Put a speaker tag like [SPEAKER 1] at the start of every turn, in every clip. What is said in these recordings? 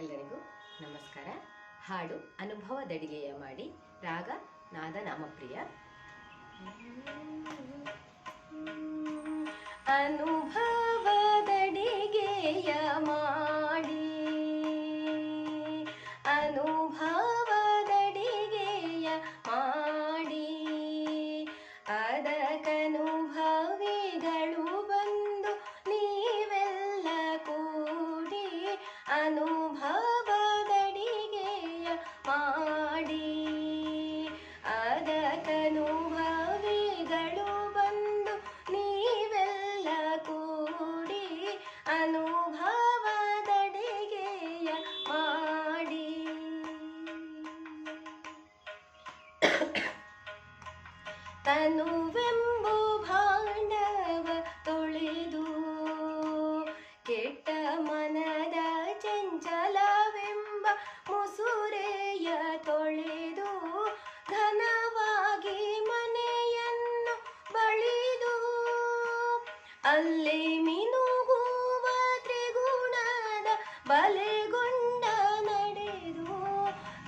[SPEAKER 1] ಎಲ್ಲರಿಗೂ ನಮಸ್ಕಾರ. ಹಾಡು ಅನುಭವದಡಿಗೆಯ ಮಾಡಿ ರಾಗ ನಾದ ನಾಮಪ್ರಿಯ ಅನುಭವದಡಿಗೆಯ ಮಾಡಿ ಅನುಭವದಡಿಗೆಯ ಮಾಡಿ ಅದಕ್ಕನುಭವಿಗಳು ಮಾಡಿ ಅದಕ್ಕನುಭವಿಗಳು ಬಂದು ನೀವೆಲ್ಲ ಕೂಡಿ ಅನುಭವದಡಿಗೆಯ ಮಾಡಿ. ತನುವೆಂಬು ಅಲ್ಲಿ ಮಿನುಗುವ ತ್ರಿಗುಣದ ಬಲೆಗೊಂಡ ನಡೆದು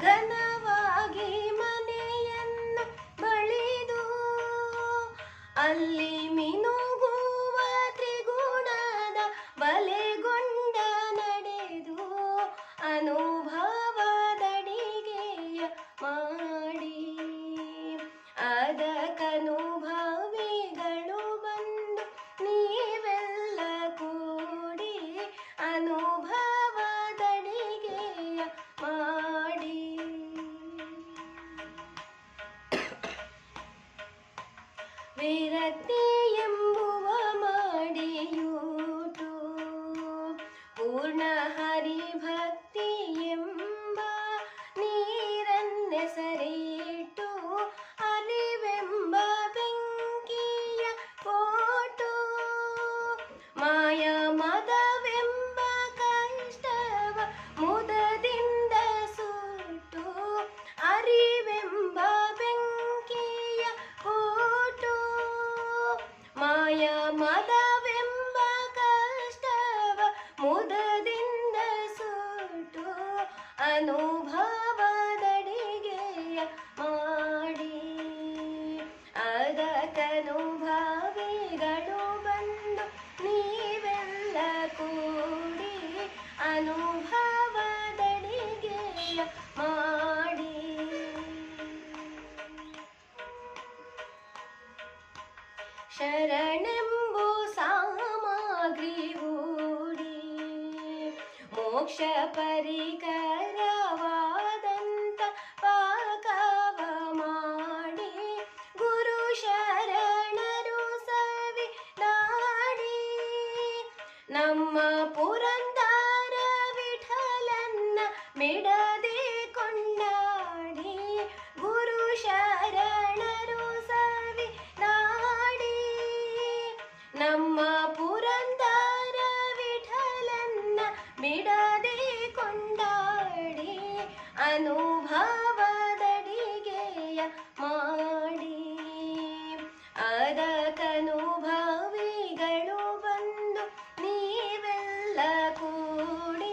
[SPEAKER 1] ಘನವಾಗಿ ಮನೆಯನ್ನು ಬಳಿದು. ಅಲ್ಲಿ ಮಿನುಗುವ ತ್ರಿಗುಣದ ಬಲೆಗೊಂಡ ನಡೆದು ಅನುಭವದಡಿಗೆಯ ಮಾಡಿ ವಿರಕ್ತಿ ಎಂಬುವ ಮಾಡಿಯೂಟು ಪೂರ್ಣ ಅನುಭವದಡಿಗೆಯ ಮಾಡಿ. ಅದಕ್ಕನುಭವಿಗಳು ಬಂದು ನೀವೆಲ್ಲ ಕೂಡಿ ಅನುಭವದಡಿಗೆಯ ಮಾಡಿ. ಶರಣೆಂಬು ಮೋಕ್ಷ ಪರಿಕರವಾದಂತ ಪಾಕವ ಮಾಡಿ ಗುರು ಶರಣರು ಸವಿ ನಾಡಿ. ನಮ್ಮ ಪುರಂದರ ವಿಠಲನ್ನ ಬಿಡದೆ ಅನುಭವದಡಿಗೆಯ ಮಾಡಿ. ಅದಕ್ಕನುಭವಿಗಳು ಬಂದು ನೀವೆಲ್ಲ ಕೂಡಿ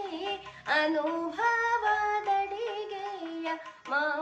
[SPEAKER 1] ಅನುಭವದಡಿಗೆಯ ಮಾಡಿ